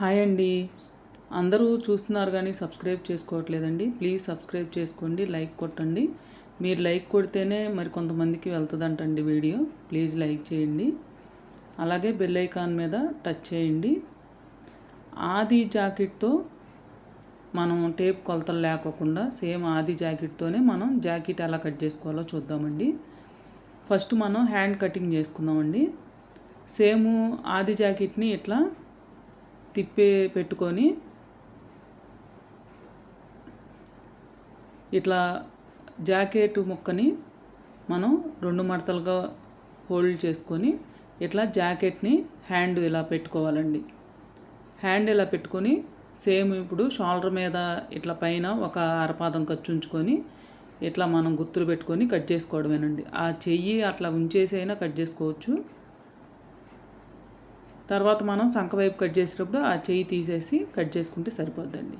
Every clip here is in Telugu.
హాయ్ అండి. అందరూ చూస్తున్నారు కానీ సబ్స్క్రైబ్ చేసుకోవట్లేదండి. ప్లీజ్ సబ్స్క్రైబ్ చేసుకోండి లైక్ కొట్టండి. మీరు లైక్ కొడితేనే మరి కొంతమందికి వెళ్తుందంటండి వీడియో. ప్లీజ్ లైక్ చేయండి. అలాగే బెల్ ఐకాన్ మీద టచ్ చేయండి. ఆది జాకెట్తో మనం టేప్ కొలతలు లేకోకుండా సేమ్ ఆది జాకెట్తోనే మనం జాకెట్ ఎలా కట్ చేసుకోవాలో చూద్దామండి. ఫస్ట్ మనం హ్యాండ్ కటింగ్ చేసుకుందామండి. సేమ్ ఆది జాకెట్ని ఇట్లా తిప్పి పెట్టుకొని ఇట్లా జాకెట్ ముక్కని మనం రెండు మడతలుగా హోల్డ్ చేసుకొని ఇట్లా జాకెట్ని హ్యాండ్ ఇలా పెట్టుకోవాలండి. హ్యాండ్ ఇలా పెట్టుకొని సేమ్ ఇప్పుడు షోల్డర్ మీద ఇట్లా పైన ఒక అరపాదం ఖర్చు ఉంచుకొని ఇట్లా మనం గుర్తులు పెట్టుకొని కట్ చేసుకోవడమేనండి. ఆ చెయ్యి అట్లా ఉంచేసి అయినా కట్ చేసుకోవచ్చు. తర్వాత మనం సంఖ వైపు కట్ చేసేటప్పుడు ఆ చెయ్యి తీసేసి కట్ చేసుకుంటే సరిపోద్దండి.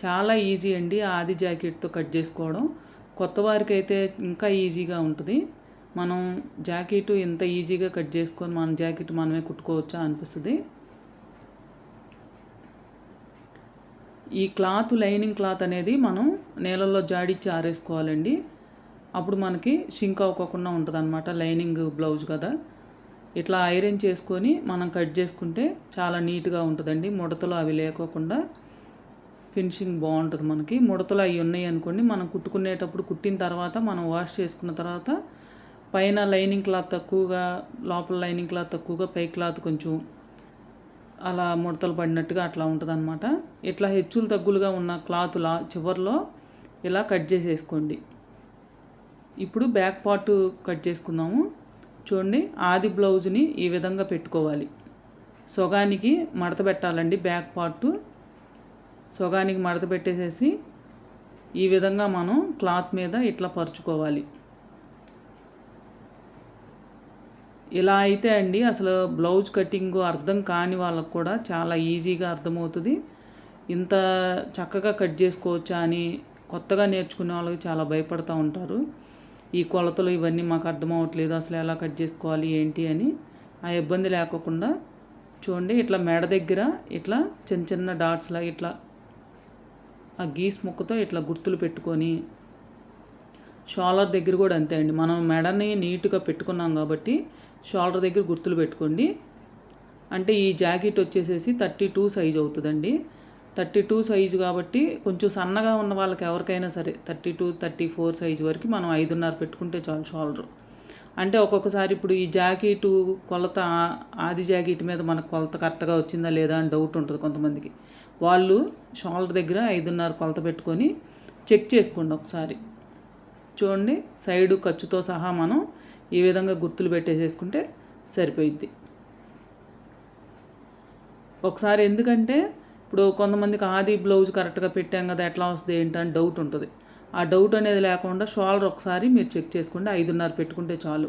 చాలా ఈజీ అండి ఆది జాకెట్తో కట్ చేసుకోవడం. కొత్త వారికి అయితే ఇంకా ఈజీగా ఉంటుంది. మనం జాకెట్ ఇంత ఈజీగా కట్ చేసుకొని మన జాకెట్ మనమే కుట్టుకోవచ్చా అనిపిస్తుంది. ఈ క్లాత్ లైనింగ్ క్లాత్ అనేది మనం నీళ్ళల్లో జాడిచ్చి ఆరేసుకోవాలండి. అప్పుడు మనకి షింక్ అవ్వకుండా ఉంటుంది అనమాట లైనింగ్ బ్లౌజ్ కదా. ఇట్లా ఐరన్ చేసుకొని మనం కట్ చేసుకుంటే చాలా నీట్గా ఉంటుందండి. ముడతలు అవి లేకోకుండా ఫినిషింగ్ బాగుంటుంది మనకి. ముడతలు అవి ఉన్నాయి అనుకోండి మనం కుట్టుకునేటప్పుడు కుట్టిన తర్వాత మనం వాష్ చేసుకున్న తర్వాత పైన లైనింగ్ క్లాత్ తక్కువగా లోపల లైనింగ్ క్లాత్ తక్కువగా పై క్లాత్ కొంచెం అలా ముడతలు పడినట్టుగా అట్లా ఉంటుంది అనమాట ఇట్లా హెచ్చులు తగ్గులుగా ఉన్న క్లాత్ లా చివరిలో ఇలా కట్ చేసేసుకోండి. ఇప్పుడు బ్యాక్ పార్ట్ కట్ చేసుకుందాము. చూడండి ఆది బ్లౌజ్ని ఈ విధంగా పెట్టుకోవాలి. సొగానికి మడత పెట్టాలండి బ్యాక్ పార్ట్. సొగానికి మడత పెట్టేసేసి ఈ విధంగా మనం క్లాత్ మీద ఇట్లా పరుచుకోవాలి. ఇలా అయితే అండి అసలు బ్లౌజ్ కటింగ్ అర్థం కాని వాళ్ళకు కూడా చాలా ఈజీగా అర్థమవుతుంది. ఇంత చక్కగా కట్ చేసుకోవచ్చా అని కొత్తగా నేర్చుకునే వాళ్ళకి చాలా భయపడుతూ ఉంటారు. ఈ కొలతలు ఇవన్నీ మాకు అర్థం అవ్వట్లేదు అసలు ఎలా కట్ చేసుకోవాలి ఏంటి అని ఆ ఇబ్బంది లేకోకుండా చూడండి ఇట్లా మెడ దగ్గర ఇట్లా చిన్న చిన్న డాట్స్లా ఇట్లా ఆ గీస్ ముక్కతో ఇట్లా గుర్తులు పెట్టుకొని షోల్డర్ దగ్గర కూడా అంతే అండి. మనం మెడని నీట్గా పెట్టుకున్నాం కాబట్టి షోల్డర్ దగ్గర గుర్తులు పెట్టుకోండి. అంటే ఈ జాకెట్ వచ్చేసేసి థర్టీ టూ సైజ్ అవుతుందండి. థర్టీ టూ సైజు కాబట్టి కొంచెం సన్నగా ఉన్న వాళ్ళకి ఎవరికైనా సరే thirty two thirty four size వరకు మనం ఐదున్నర పెట్టుకుంటే చాలు షోల్డర్. అంటే ఒక్కొక్కసారి ఇప్పుడు ఈ జాకెట్ కొలత ఆది జాకెట్ మీద మనకు కొలత కరెక్ట్గా వచ్చిందా లేదా అని డౌట్ ఉంటుంది కొంతమందికి. వాళ్ళు షోల్డర్ దగ్గర ఐదున్నర కొలత పెట్టుకొని చెక్ చేసుకోండి ఒకసారి. చూడండి సైడు ఖర్చుతో సహా మనం ఈ విధంగా గుర్తులు పెట్టేసేసుకుంటే సరిపోయిద్ది. ఒకసారి ఎందుకంటే ఇప్పుడు కొంతమందికి ఆది బ్లౌజ్ కరెక్ట్గా పెట్టాం కదా ఎట్లా వస్తుంది ఏంటని డౌట్ ఉంటుంది. ఆ డౌట్ అనేది లేకుండా షోల్డర్ ఒకసారి మీరు చెక్ చేసుకోండి ఐదున్నర పెట్టుకుంటే చాలు.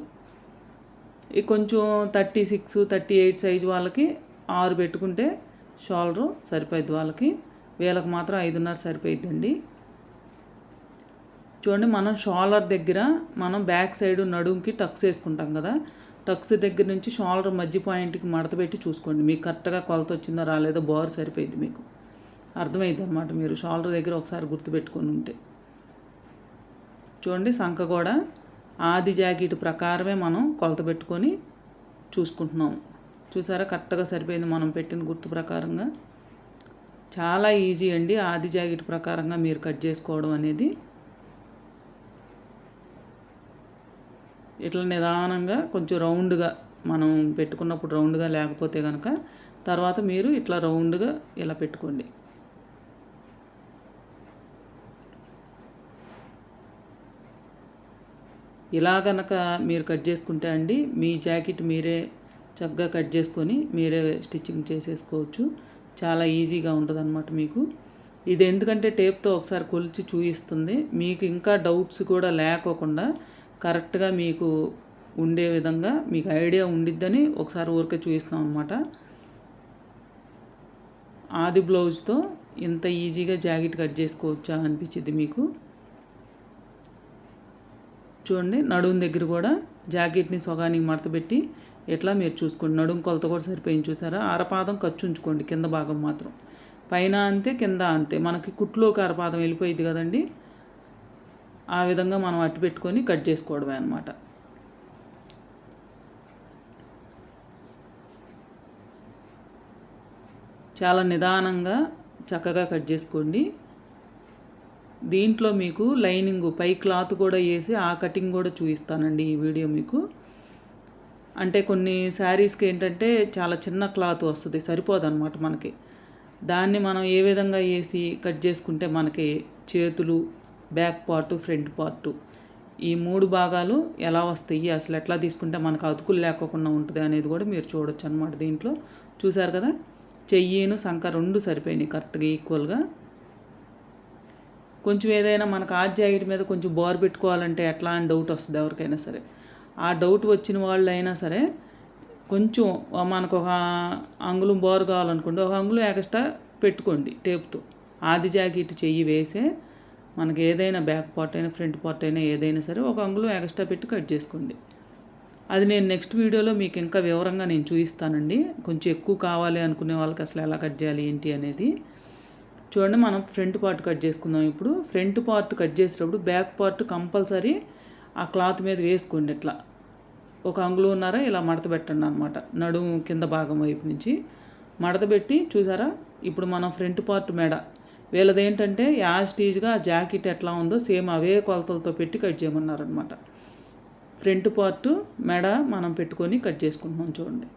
ఈ కొంచెం thirty six thirty eight size వాళ్ళకి ఆరు పెట్టుకుంటే షోల్డరు సరిపోయిద్ది వాళ్ళకి. వీళ్ళకి మాత్రం ఐదున్నర సరిపోయిద్దండి. చూడండి మనం షోల్డర్ దగ్గర మనం బ్యాక్ సైడ్ నడుంకి టక్స్ వేసుకుంటాం కదా టక్స్ దగ్గర నుంచి షోల్డర్ మధ్య పాయింట్కి మడత పెట్టి చూసుకోండి. మీకు కరెక్ట్గా కొలత వచ్చిందో రాలేదో బోర్ సరిపోయింది మీకు. అర్థమైంది అనమాట మీరు షోల్డర్ దగ్గర ఒకసారి గుర్తుపెట్టుకొని ఉంటే. చూడండి సంఖ కూడా ఆది జాకెట్ ప్రకారమే మనం కొలత పెట్టుకొని చూసుకుంటున్నాం చూసారా? కరెక్ట్గా సరిపోయింది మనం పెట్టిన గుర్తు ప్రకారంగా. చాలా ఈజీ అండి ఆది జాకెట్ ప్రకారంగా మీరు కట్ చేసుకోవడం అనేది. ఇట్లా నిదానంగా కొంచెం రౌండ్గా మనం పెట్టుకున్నప్పుడు రౌండ్గా లేకపోతే కనుక తర్వాత మీరు ఇట్లా రౌండ్గా ఇలా పెట్టుకోండి. ఇలా కనుక మీరు కట్ చేసుకుంటే అండి మీ జాకెట్ మీరే చక్కగా కట్ చేసుకొని మీరే స్టిచ్చింగ్ చేసేసుకోవచ్చు. చాలా ఈజీగా ఉంటుంది అనమాట మీకు. ఇది ఎందుకంటే టేప్తో ఒకసారి కొలిచి చూపిస్తుంది మీకు ఇంకా డౌట్స్ కూడా లేకోకుండా కరెక్ట్గా మీకు ఉండే విధంగా మీకు ఐడియా ఉండిద్దని ఒకసారి ఊరికే చూపిస్తున్నాం అనమాట ఆది బ్లౌజ్తో ఇంత ఈజీగా జాకెట్ కట్ చేసుకోవచ్చా అనిపించింది మీకు? చూడండి నడుము దగ్గర కూడా జాకెట్ని సొగానికి మడతపెట్టి ఇట్లా మీరు చూసుకోండి. నడుము కొలత కూడా సరిపోయింది చూసారా? అరపాదం ఖర్చు ఉంచుకోండి కింద భాగం మాత్రం. పైన అంతే కింద అంతే. మనకి కుట్లోకి అరపాదం వెళ్ళిపోయింది కదండి. ఆ విధంగా మనం అట్టి పెట్టుకొని కట్ చేసుకోవడమే అనమాట చాలా నిదానంగా చక్కగా కట్ చేసుకోండి. దీంట్లో మీకు లైనింగ్ పై క్లాత్ కూడా వేసి ఆ కటింగ్ కూడా చూపిస్తానండి ఈ వీడియో మీకు. అంటే కొన్ని శారీస్కి ఏంటంటే చాలా చిన్న క్లాత్ వస్తుంది సరిపోదన్నమాట మనకి. దాన్ని మనం ఏ విధంగా వేసి కట్ చేసుకుంటే మనకి చేతులు బ్యాక్ పార్టు ఫ్రంట్ పార్టు. ఈ మూడు భాగాలు ఎలా వస్తాయి? అసలు ఎట్లా తీసుకుంటే మనకు అతుకులు లేకోకుండా ఉంటుంది అనేది కూడా మీరు చూడొచ్చు అనమాట దీంట్లో. చూసారు కదా? చెయ్యిను సంఖ రెండు సరిపోయినాయి కరెక్ట్గా ఈక్వల్గా. కొంచెం ఏదైనా మనకు ఆ జాకెట్ మీద కొంచెం బోర్ పెట్టుకోవాలంటే ఎట్లా అని డౌట్ వస్తుంది ఎవరికైనా సరే. ఆ డౌట్ వచ్చిన వాళ్ళు అయినా సరే కొంచెం మనకు ఒక అంగుళం బోర్ కావాలనుకోండి ఒక అంగుళం ఎక్స్ట్రా పెట్టుకోండి టేప్తో. ఆది జాకెట్ చెయ్యి వేసే మనకి ఏదైనా బ్యాక్ పార్ట్ అయినా ఫ్రంట్ పార్ట్ అయినా ఏదైనా సరే ఒక అంగుళం ఎక్స్ట్రా పెట్టి కట్ చేసుకోండి. అది నేను నెక్స్ట్ వీడియోలో మీకు ఇంకా వివరంగా నేను చూపిస్తానండి. కొంచెం ఎక్కువ కావాలి అనుకునే వాళ్ళకి అసలు ఎలా కట్ చేయాలి ఏంటి అనేది. చూడండి మనం ఫ్రంట్ పార్ట్ కట్ చేసుకుందాం ఇప్పుడు. ఫ్రంట్ పార్ట్ కట్ చేసేటప్పుడు బ్యాక్ పార్ట్ కంపల్సరీ ఆ క్లాత్ మీద వేసుకోండి ఇట్లా. ఒక అంగుళం ఉన్నారా ఇలా మడత పెట్టండి అనమాట నడుము కింద భాగం వైపు నుంచి. మడత పెట్టి చూసారా? ఇప్పుడు మనం ఫ్రంట్ పార్ట్ మెడ వీళ్ళది ఏంటంటే ఆ జాకెట్ ఎట్లా ఉందో సేమ్ అవే కొలతలతో పెట్టి కట్ చేయమన్నారనమాట ఫ్రంట్ పార్ట్ మెడ మనం పెట్టుకొని కట్ చేసుకుంటున్నాం చూడండి.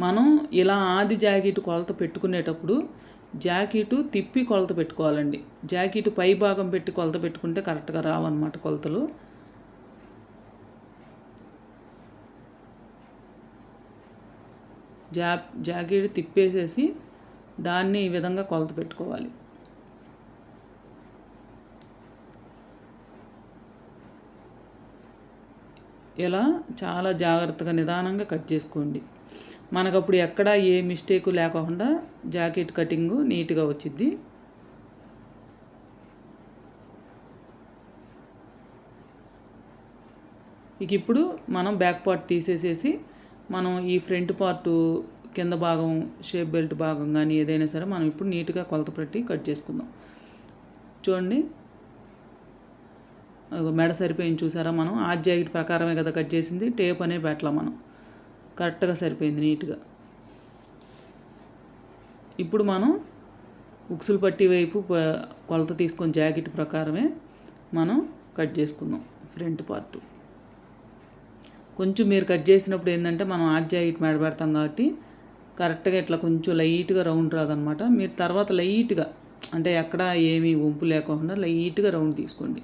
మనం ఇలా ఆది జాకెట్ కొలత పెట్టుకునేటప్పుడు జాకెట్ తిప్పి కొలత పెట్టుకోవాలండి. జాకెట్ పై భాగం పెట్టి కొలత పెట్టుకుంటే కరెక్ట్గా రావన్నమాట కొలతలు. జా జాకెట్ తిప్పేసేసి దాన్ని ఈ విధంగా కొలత పెట్టుకోవాలి. ఇలా చాలా జాగ్రత్తగా నిదానంగా కట్ చేసుకోండి. మనకు అప్పుడు ఎక్కడ ఏ మిస్టేక్ లేకుండా జాకెట్ కటింగ్ నీట్గా వచ్చింది ఇక ఇప్పుడు మనం బ్యాక్ పార్ట్ తీసేసేసి మనం ఈ ఫ్రంట్ పార్ట్ కింద భాగం షేప్ బెల్ట్ భాగం కానీ ఏదైనా సరే మనం ఇప్పుడు నీట్గా కొలత పెట్టి కట్ చేసుకుందాం. చూడండి. మెడ సరిపోయింది చూసారా మనం? ఆ జాకెట్ ప్రకారమే కదా కట్ చేసింది. టేప్ అనే పెట్టలా మనం. కరెక్ట్గా సరిపోయింది నీట్గా. ఇప్పుడు మనం ఉక్సులు పట్టి వైపు కొలత తీసుకొని జాకెట్ ప్రకారమే మనం కట్ చేసుకుందాం ఫ్రంట్ పార్ట్. కొంచెం మీరు కట్ చేసినప్పుడు ఏంటంటే మనం ఆ ఇటు మెడబెడతాం కాబట్టి కరెక్ట్గా ఇట్లా కొంచెం లైట్గా రౌండ్ రాదనమాట. మీరు తర్వాత లైట్గా అంటే ఎక్కడ ఏమీ వంపు లేకుండా లైట్గా రౌండ్ తీసుకోండి.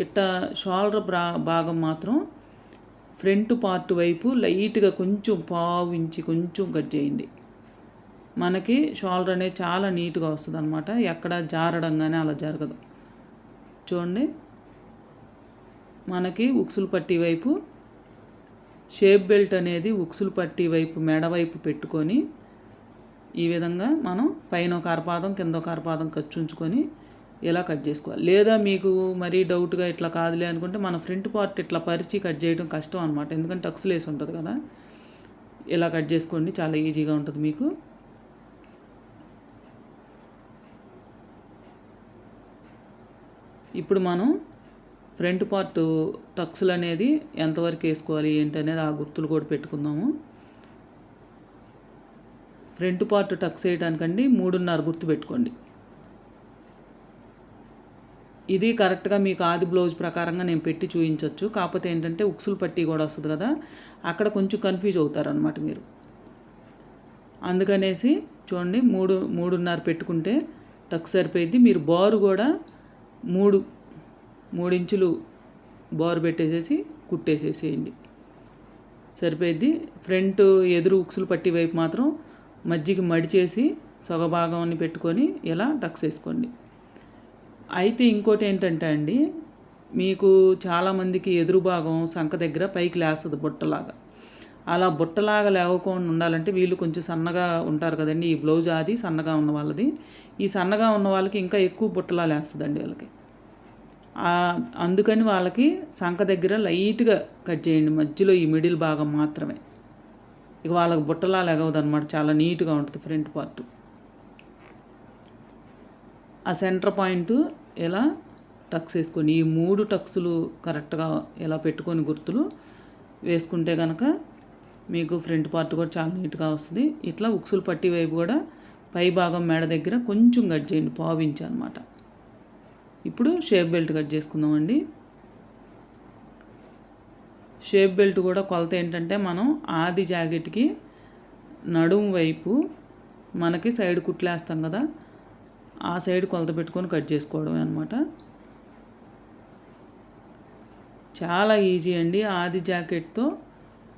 ఇట్ట షోల్డర్ భాగం మాత్రం ఫ్రంట్ పార్ట్ వైపు లైట్గా కొంచెం పావు ఇంచి కొంచెం కట్ చేయండి. మనకి షోల్డర్ అనేది చాలా నీట్గా వస్తుంది అనమాట ఎక్కడ జారడం కానీ అలా జరగదు. చూడండి. మనకి ఉక్సులు పట్టి వైపు షేప్ బెల్ట్ అనేది ఉక్సులు పట్టి వైపు మెడ వైపు పెట్టుకొని ఈ విధంగా మనం పైన ఒక అరపాదం కింద ఒక అరపాదం ఖర్చు ఉంచుకొని ఇలా కట్ చేసుకోవాలి. లేదా మీకు మరీ డౌట్గా ఇట్లా కాదులే అనుకుంటే మన ఫ్రంట్ పార్ట్ ఇట్లా పరిచి కట్ చేయడం కష్టం అనమాట ఎందుకంటే టక్స్లు వేసి ఉంటుంది కదా. ఇలా కట్ చేసుకోండి చాలా ఈజీగా ఉంటుంది మీకు. ఇప్పుడు మనం ఫ్రంట్ పార్ట్ టక్స్లు అనేది ఎంతవరకు వేసుకోవాలి ఏంటి అనేది ఆ గుర్తులు కూడా పెట్టుకుందాము. ఫ్రంట్ పార్ట్ టక్స్ వేయడానికండి మూడున్నర గుర్తు పెట్టుకోండి. ఇది కరెక్ట్గా మీకు ఆది బ్లౌజ్ ప్రకారంగా నేను పెట్టి చూపించవచ్చు కాకపోతే ఏంటంటే ఉక్సులు పట్టి కూడా వస్తుంది కదా అక్కడ కొంచెం కన్ఫ్యూజ్ అవుతారనమాట మీరు. అందుకనేసి చూడండి మూడు మూడున్నర పెట్టుకుంటే టక్ సరిపోయింది మీరు బారు కూడా మూడు మూడించులు బారు పెట్టేసేసి కుట్టేసేసేయండి. సరిపోయిద్ది. ఫ్రంట్ ఎదురు ఉక్సులు పట్టి వైపు మాత్రం మజ్జిగ మడిచేసి సొగభాగం పెట్టుకొని ఇలా టక్స్ వేసుకోండి. అయితే ఇంకోటి ఏంటంటే అండి మీకు చాలామందికి ఎదురు భాగం సంఖ దగ్గర పైకి లేస్తుంది బుట్టలాగా. అలా బుట్టలాగా లేవకుండా ఉండాలంటే వీళ్ళు కొంచెం సన్నగా ఉంటారు కదండి. ఈ బ్లౌజ్ అది సన్నగా ఉన్న వాళ్ళది. ఈ సన్నగా ఉన్న వాళ్ళకి ఇంకా ఎక్కువ బుట్టలా లేస్తుందండి వాళ్ళకి. అందుకని వాళ్ళకి సంఖ దగ్గర లైట్గా కట్ చేయండి. మధ్యలో ఈ మిడిల్ భాగం మాత్రమే. ఇక వాళ్ళకి బుట్టలా లెగవదు అనమాట చాలా నీట్గా ఉంటుంది ఫ్రంట్ పార్ట్. ఆ సెంటర్ పాయింట్ ఇలా టక్స్ వేసుకొని ఈ మూడు టక్స్లు కరెక్ట్గా ఇలా పెట్టుకొని గుర్తులు వేసుకుంటే కనుక మీకు ఫ్రంట్ పార్ట్ కూడా చాలా నీట్గా వస్తుంది. ఇట్లా ఉక్సులు పట్టి వైపు కూడా పై భాగం మెడ దగ్గర కొంచెం కట్ చేయండి. పావించి అనమాట ఇప్పుడు షేప్ బెల్ట్ కట్ చేసుకుందామండి. షేప్ బెల్ట్ కూడా కొలత ఏంటంటే మనం ఆది జాకెట్కి నడుము వైపు మనకి సైడ్ కుట్లేస్తాం కదా ఆ సైడ్ కొలత పెట్టుకొని కట్ చేసుకోవడమే అనమాట చాలా ఈజీ అండి ఆది జాకెట్తో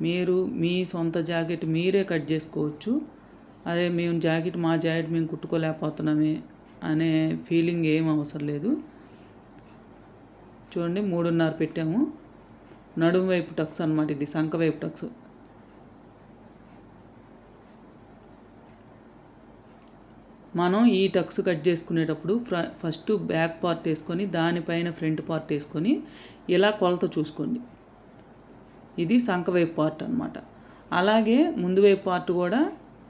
మీరు మీ సొంత జాకెట్ మీరే కట్ చేసుకోవచ్చు. అరే మేము జాకెట్ మా జాకెట్ మేము కుట్టుకోలేకపోతున్నామే అనే ఫీలింగ్ ఏం అవసరం లేదు. చూడండి మూడున్నర పెట్టాము. నడుము వైపు టక్స్ అనమాట ఇది సంఖ వైపు టక్స్. మనం ఈ టక్స్ కట్ చేసుకునేటప్పుడు ఫస్ట్ బ్యాక్ పార్ట్ వేసుకొని దానిపైన ఫ్రంట్ పార్ట్ వేసుకొని ఇలా కొలత చూసుకోండి. ఇది సంఖ వైపు పార్ట్ అనమాట అలాగే ముందు వైపు పార్ట్ కూడా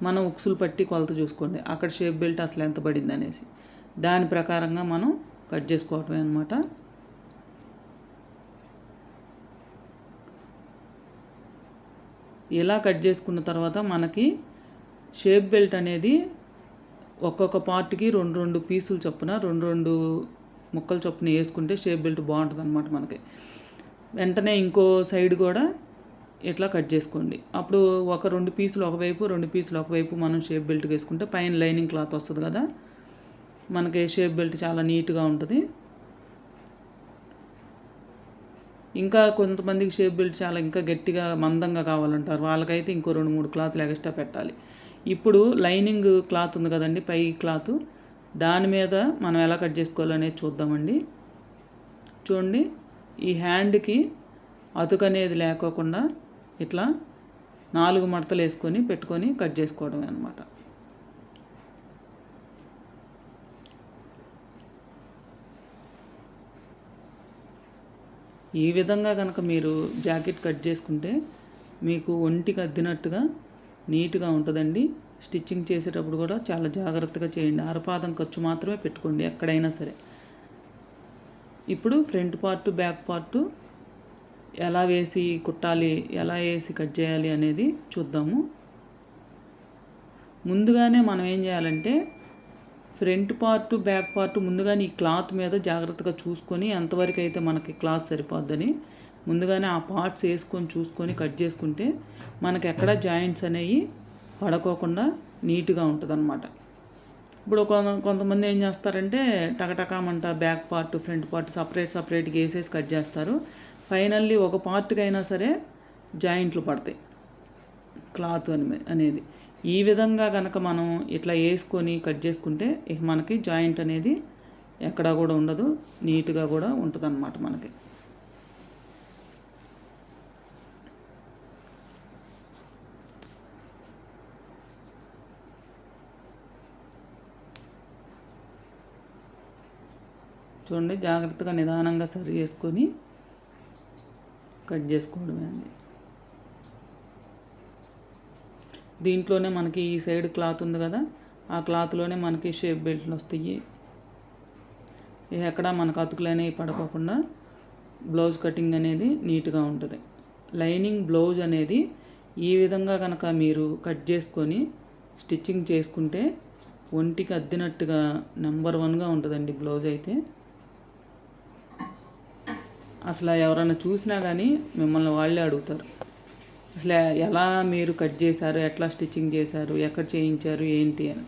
మనం ఉక్సులు పట్టి కొలత చూసుకోండి. అక్కడ షేప్ బెల్ట్ అసలు ఎంత పడింది అనేసి. దాని ప్రకారంగా మనం కట్ చేసుకోవటమే అనమాట ఇలా కట్ చేసుకున్న తర్వాత మనకి షేప్ బెల్ట్ అనేది ఒక్కొక్క పార్ట్కి రెండు రెండు పీసులు చొప్పున రెండు రెండు ముక్కలు చొప్పున వేసుకుంటే షేప్ బెల్ట్ బాగుంటుంది అనమాట మనకి. వెంటనే ఇంకో సైడ్ కూడా ఇట్లా కట్ చేసుకోండి. అప్పుడు ఒక రెండు పీసులు ఒకవైపు రెండు పీసులు ఒకవైపు మనం షేప్ బెల్ట్ వేసుకుంటే పైన లైనింగ్ క్లాత్ వస్తుంది కదా? మనకి షేప్ బెల్ట్ చాలా నీట్గా ఉంటుంది. ఇంకా కొంతమందికి షేప్ బెల్ట్ చాలా ఇంకా గట్టిగా మందంగా కావాలంటారు. వాళ్ళకైతే ఇంకో రెండు మూడు క్లాత్లు ఎక్స్ట్రా పెట్టాలి. ఇప్పుడు లైనింగ్ క్లాత్ ఉంది కదండి పై క్లాత్ దాని మీద మనం ఎలా కట్ చేసుకోవాలనేది చూద్దామండి. చూడండి ఈ హ్యాండ్కి అతుకు అనేది లేకోకుండా ఇట్లా నాలుగు మడతలు వేసుకొని పెట్టుకొని కట్ చేసుకోవడమే అనమాట ఈ విధంగా కనుక మీరు జాకెట్ కట్ చేసుకుంటే మీకు ఒంటికి అద్దినట్టుగా నీట్గా ఉంటుందండి. స్టిచ్చింగ్ చేసేటప్పుడు కూడా చాలా జాగ్రత్తగా చేయండి. ఆరపాదం ఖర్చు మాత్రమే పెట్టుకోండి ఎక్కడైనా సరే. ఇప్పుడు ఫ్రంట్ పార్ట్ బ్యాక్ పార్ట్ ఎలా వేసి కుట్టాలి ఎలా వేసి కట్ చేయాలి అనేది చూద్దాము. ముందుగానే మనం ఏం చేయాలంటే ఫ్రంట్ పార్ట్ బ్యాక్ పార్ట్ ముందుగానే ఈ క్లాత్ మీద జాగ్రత్తగా చూసుకొని ఎంతవరకు అయితే మనకి క్లాత్ సరిపోద్దని. ముందుగానే ఆ పార్ట్స్ వేసుకొని చూసుకొని కట్ చేసుకుంటే మనకి ఎక్కడ జాయింట్స్ అనేవి పడకోకుండా నీట్గా ఉంటుంది అనమాట ఇప్పుడు కొంతమంది ఏం చేస్తారంటే టకటకామంట back part front part separate సపరేట్గా వేసేసి కట్ చేస్తారు. ఫైనల్లీ ఒక పార్ట్కి అయినా సరే జాయింట్లు పడతాయి క్లాత్ అని అనేది. ఈ విధంగా కనుక మనం ఇట్లా వేసుకొని కట్ చేసుకుంటే ఇక మనకి జాయింట్ అనేది ఎక్కడా కూడా ఉండదు నీట్గా కూడా ఉంటుంది అన్నమాట మనకి. చూడండి జాగ్రత్తగా నిదానంగా సరి చేసుకొని కట్ చేసుకోవడమే అండి. దీంట్లోనే మనకి ఈ సైడ్ క్లాత్ ఉంది కదా ఆ క్లాత్లోనే మనకి షేప్ బెల్ట్లు వస్తాయి. ఎక్కడ మనకు అతుకులనేవి పడకోకుండా బ్లౌజ్ కటింగ్ అనేది నీట్గా ఉంటుంది. లైనింగ్ బ్లౌజ్ అనేది ఈ విధంగా కనుక మీరు కట్ చేసుకొని స్టిచ్చింగ్ చేసుకుంటే ఒంటికి అద్దినట్టుగా నెంబర్ వన్గా ఉంటుందండి బ్లౌజ్ అయితే. అసలు ఎవరైనా చూసినా కానీ మిమ్మల్ని వాళ్ళే అడుగుతారు. అసలు ఎలా మీరు కట్ చేశారు ఎట్లా స్టిచ్చింగ్ చేశారు ఎక్కడ చేయించారు ఏంటి అని.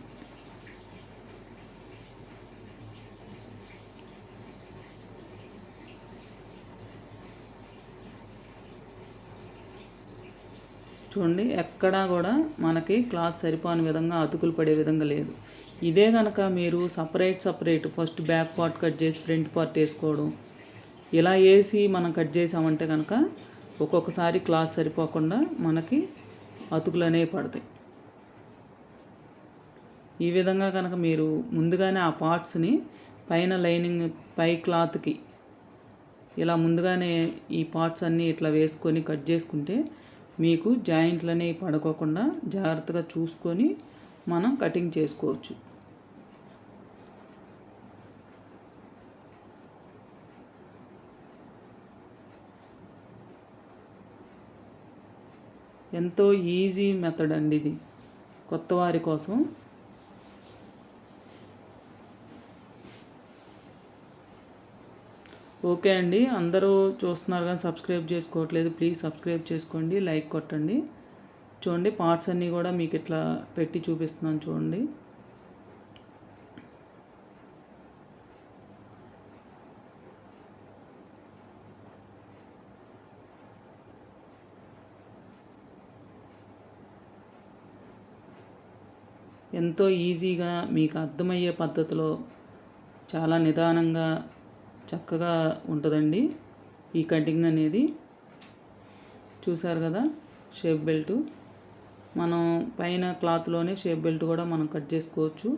చూడండి ఎక్కడా కూడా మనకి క్లాత్ సరిపోని విధంగా అతుకులు పడే విధంగా లేదు. ఇదే కనుక మీరు separate separate first back part cut చేసి ఫ్రంట్ పార్ట్ వేసుకోవడం ఇలా వేసి మనం కట్ చేసామంటే కనుక ఒక్కొక్కసారి క్లాత్ సరిపోకుండా మనకి అతుకులు అనేవి పడతాయి. ఈ విధంగా కనుక మీరు ముందుగానే ఆ పార్ట్స్ని పైన లైనింగ్ పై క్లాత్కి ఇలా ముందుగానే ఈ పార్ట్స్ అన్నీ ఇట్లా వేసుకొని కట్ చేసుకుంటే మీకు జాయింట్లు అనేవి పడుకోకుండా జాగ్రత్తగా చూసుకొని మనం కటింగ్ చేసుకోవచ్చు. ఎంతో ఈజీ మెథడ్ అండి ఇది. కొత్త వారి కోసం. ఓకే అండి అందరూ చూస్తున్నారు కానీ సబ్స్క్రైబ్ చేసుకోవట్లేదు. ప్లీజ్ సబ్స్క్రైబ్ చేసుకోండి లైక్ కొట్టండి. చూడండి పార్ట్స్ అన్నీ కూడా మీకు ఇట్లా పెట్టి చూపిస్తున్నాను చూడండి. ఎంతో ఈజీగా మీకు అర్థమయ్యే పద్ధతిలో చాలా నిదానంగా చక్కగా ఉంటుందండి ఈ కటింగ్ అనేది. చూసారు కదా? Shape belt. మనం పైన క్లాత్లోనే షేప్ బెల్ట్ కూడా మనం కట్ చేసుకోవచ్చు.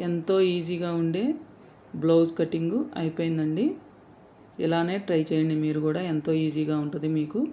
ఎంతో ఈజీగా ఉండే బ్లౌజ్ కటింగు అయిపోయిందండి. ఇలానే ట్రై చేయండి మీరు కూడా ఎంతో ఈజీగా ఉంటుంది మీకు.